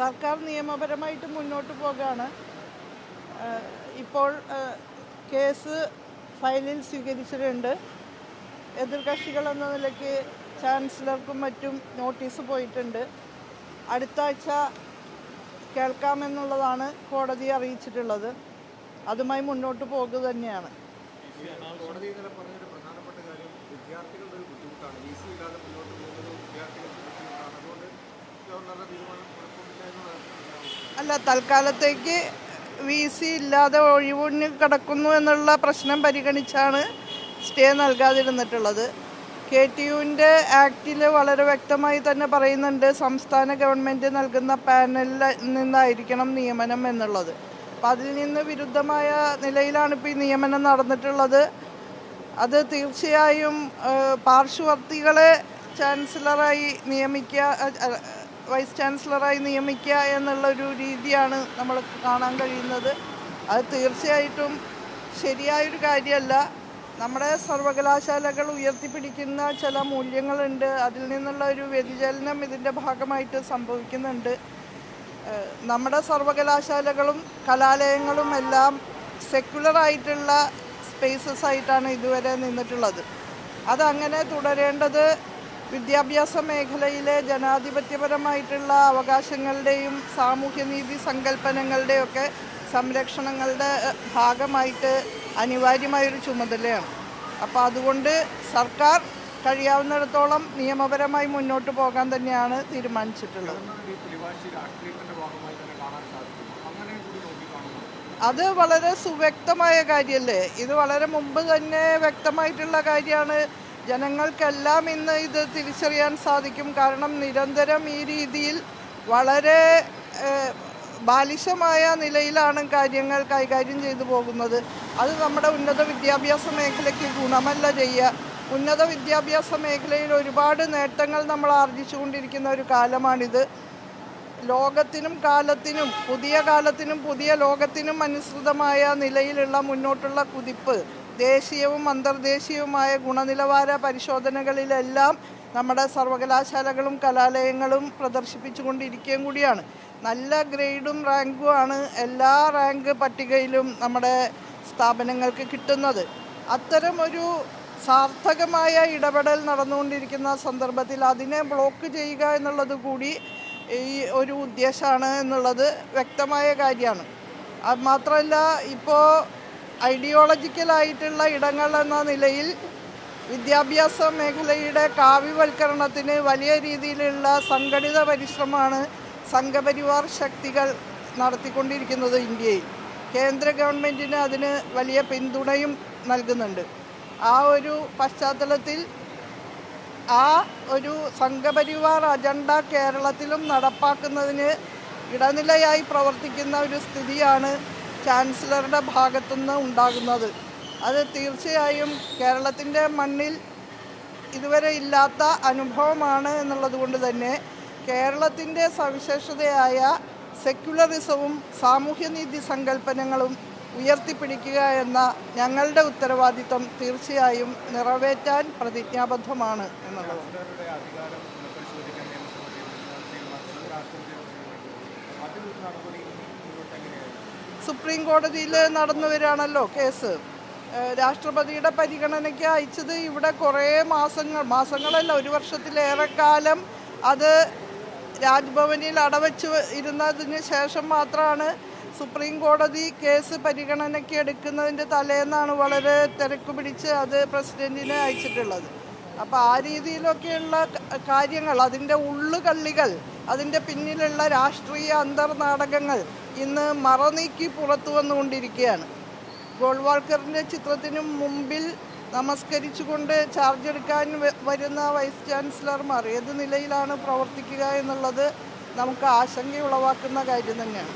സർക്കാർ നിയമപരമായിട്ട് മുന്നോട്ട് പോകുകയാണ് ഇപ്പോൾ കേസ് ഫയലിൽ സ്വീകരിച്ചിട്ടുണ്ട്. എതിർകക്ഷികൾ എന്ന നിലയ്ക്ക് ചാൻസലർക്കും മറ്റും നോട്ടീസ് പോയിട്ടുണ്ട്. അടുത്ത ആഴ്ച കേൾക്കാമെന്നുള്ളതാണ് കോടതി അറിയിച്ചിട്ടുള്ളത്. അതുമായി മുന്നോട്ട് പോകുക തന്നെയാണ്. കോടതി ഇന്നലെ പറഞ്ഞൊരു പ്രധാനപ്പെട്ട കാര്യം വിദ്യാർത്ഥികളുടെ ഒരു ബുദ്ധിമുട്ടാണ്. വി ഇല്ലാതെ മുന്നോട്ട് പോകുന്നത് വിദ്യാർത്ഥികൾക്ക് ബുദ്ധിമുട്ടാണ്. അതുകൊണ്ട് ഗവർണറുടെ തീരുമാനം അല്ല തൽക്കാലത്തേക്ക് വി സി ഇല്ലാതെ ഒഴിവുണ്ണി കിടക്കുന്നു എന്നുള്ള പ്രശ്നം പരിഗണിച്ചാണ് സ്റ്റേ നൽകാതിരുന്നിട്ടുള്ളത്. കെ ടി യുവിന്റെ ആക്റ്റിൽ വളരെ വ്യക്തമായി തന്നെ പറയുന്നുണ്ട് സംസ്ഥാന ഗവൺമെന്റ് നൽകുന്ന പാനലിൽ നിന്നായിരിക്കണം നിയമനം എന്നുള്ളത്. അപ്പം അതിൽ നിന്ന് വിരുദ്ധമായ നിലയിലാണ് ഇപ്പോൾ ഈ നിയമനം നടന്നിട്ടുള്ളത്. അത് തീർച്ചയായും പാർശ്വവർത്തികളെ ചാൻസലറായി നിയമിക്കുക വൈസ് ചാൻസലറായി നിയമിക്കുക എന്നുള്ള ഒരു രീതിയാണ് നമ്മൾ കാണാൻ കഴിയുന്നത്. അത് തീർച്ചയായിട്ടും ശരിയായൊരു കാര്യമല്ല. നമ്മുടെ സർവകലാശാലകൾ ഉയർത്തിപ്പിടിക്കുന്ന ചില മൂല്യങ്ങളുണ്ട്. അതിൽ നിന്നുള്ള ഒരു വ്യതിചലനം ഇതിന്റെ ഭാഗമായിട്ട് സംഭവിക്കുന്നുണ്ട്. നമ്മുടെ സർവകലാശാലകളും കലാലയങ്ങളും എല്ലാം സെക്യുലറായിട്ടുള്ള സ്പേസസ് ആയിട്ടാണ് ഇതുവരെ നിന്നിട്ടുള്ളത്. അതങ്ങനെ തുടരേണ്ടത് വിദ്യാഭ്യാസ മേഖലയിലെ ജനാധിപത്യപരമായിട്ടുള്ള അവകാശങ്ങളുടെയും സാമൂഹ്യനീതി സങ്കല്പനങ്ങളുടെയും ഒക്കെ സംരക്ഷണങ്ങളുടെ ഭാഗമായിട്ട് അനിവാര്യമായൊരു ചുമതലയാണ്. അപ്പോൾ അതുകൊണ്ട് സർക്കാർ കഴിയാവുന്നിടത്തോളം നിയമപരമായി മുന്നോട്ട് പോകാൻ തന്നെയാണ് തീരുമാനിച്ചിട്ടുള്ളത്. അത് വളരെ സുവ്യക്തമായ കാര്യമല്ലേ ഇത് വളരെ മുമ്പ് തന്നെ വ്യക്തമായിട്ടുള്ള കാര്യമാണ്. ജനങ്ങൾക്കെല്ലാം ഇന്ന് ഇത് തിരിച്ചറിയാൻ സാധിക്കും. കാരണം നിരന്തരം ഈ രീതിയിൽ വളരെ ബാലിശമായ നിലയിലാണ് കാര്യങ്ങൾ കൈകാര്യം ചെയ്തു പോകുന്നത്. അത് നമ്മുടെ ഉന്നത വിദ്യാഭ്യാസ മേഖലയ്ക്ക് ഗുണമല്ല ചെയ്യുക. ഉന്നത വിദ്യാഭ്യാസ മേഖലയിൽ ഒരുപാട് നേട്ടങ്ങൾ നമ്മൾ ആർജിച്ചുകൊണ്ടിരിക്കുന്ന ഒരു കാലമാണിത്. ലോകത്തിനും കാലത്തിനും പുതിയ കാലത്തിനും പുതിയ ലോകത്തിനും അനുസൃതമായ നിലയിലുള്ള മുന്നോട്ടുള്ള കുതിപ്പ് ദേശീയവും അന്തർദേശീയവുമായ ഗുണനിലവാര പരിശോധനകളിലെല്ലാം നമ്മുടെ സർവകലാശാലകളും കലാലയങ്ങളും പ്രദർശിപ്പിച്ചുകൊണ്ടിരിക്കുകയും കൂടിയാണ്. നല്ല ഗ്രേഡും റാങ്കുമാണ് എല്ലാ റാങ്ക് പട്ടികയിലും നമ്മുടെ സ്ഥാപനങ്ങൾക്ക് കിട്ടുന്നത്. അത്തരം ഒരു സാർത്ഥകമായ ഇടപെടൽ നടന്നുകൊണ്ടിരിക്കുന്ന സന്ദർഭത്തിൽ അതിനെ ബ്ലോക്ക് ചെയ്യുക എന്നുള്ളത് കൂടി ഈ ഒരു ഉദ്ദേശമാണ് എന്നുള്ളത് വ്യക്തമായ കാര്യമാണ്. മാത്രമല്ല ഇപ്പോൾ ഐഡിയോളജിക്കലായിട്ടുള്ള ഇടങ്ങൾ എന്ന നിലയിൽ വിദ്യാഭ്യാസ മേഖലയുടെ കാവ്യവൽക്കരണത്തിന് വലിയ രീതിയിലുള്ള സംഘടിത പരിശ്രമമാണ് സംഘപരിവാർ ശക്തികൾ നടത്തിക്കൊണ്ടിരിക്കുന്നത് ഇന്ത്യയിൽ. കേന്ദ്ര ഗവൺമെന്റിന് അതിന് വലിയ പിന്തുണയും നൽകുന്നുണ്ട്. ആ ഒരു പശ്ചാത്തലത്തിൽ ആ ഒരു സംഘപരിവാർ അജണ്ട കേരളത്തിലും നടപ്പാക്കുന്നതിന് ഇടനിലയായി പ്രവർത്തിക്കുന്ന ഒരു സ്ഥിതിയാണ് ചാൻസലറുടെ ഭാഗത്തുനിന്ന് ഉണ്ടാകുന്നത്. അത് തീർച്ചയായും കേരളത്തിന്റെ മണ്ണിൽ ഇതുവരെ ഇല്ലാത്ത അനുഭവമാണ് എന്നുള്ളത് കൊണ്ട് തന്നെ കേരളത്തിന്റെ സവിശേഷതയായ സെക്യുലറിസവും സാമൂഹ്യനീതി സങ്കല്പനങ്ങളും ഉയർത്തിപ്പിടിക്കുക എന്ന ഞങ്ങളുടെ ഉത്തരവാദിത്വം തീർച്ചയായും നിറവേറ്റാൻ പ്രതിജ്ഞാബദ്ധമാണ് എന്നുള്ളത്. നടപടി സുപ്രീം കോടതിയിൽ നടന്നു വരികയാണല്ലോ കേസ് രാഷ്ട്രപതിയുടെ പരിഗണനയ്ക്ക് അയച്ചത് ഇവിടെ കുറേ മാസങ്ങൾ മാസങ്ങളല്ല ഒരു വർഷത്തിലേറെ കാലം അത് രാജ്ഭവനിൽ അടവച്ച് ഇരുന്നതിന് ശേഷം മാത്രമാണ് സുപ്രീം കോടതി കേസ് പരിഗണനയ്ക്ക് എടുക്കുന്നതിന്റെ തലേന്നാണ് വളരെ തിരക്ക് പിടിച്ച് അത് പ്രസിഡന്റിനെ അയച്ചിട്ടുള്ളത്. അപ്പോൾ ആ രീതിയിലൊക്കെയുള്ള കാര്യങ്ങൾ അതിന്റെ ഉള്ളുകള്ളികൾ അതിന്റെ പിന്നിലുള്ള രാഷ്ട്രീയ അന്തർനാടകങ്ങൾ ഇന്ന് മറനീക്കി പുറത്തു വന്നുകൊണ്ടിരിക്കുകയാണ്. ഗോൾവാൾക്കറിന്റെ ചിത്രത്തിന് മുമ്പിൽ നമസ്കരിച്ചുകൊണ്ട് ചാർജ് എടുക്കാൻ വരുന്ന വൈസ് ചാൻസലർമാർ ഏത് നിലയിലാണ് പ്രവർത്തിക്കുക എന്നുള്ളത് നമുക്ക് ആശങ്ക ഉളവാക്കുന്ന കാര്യം തന്നെയാണ്.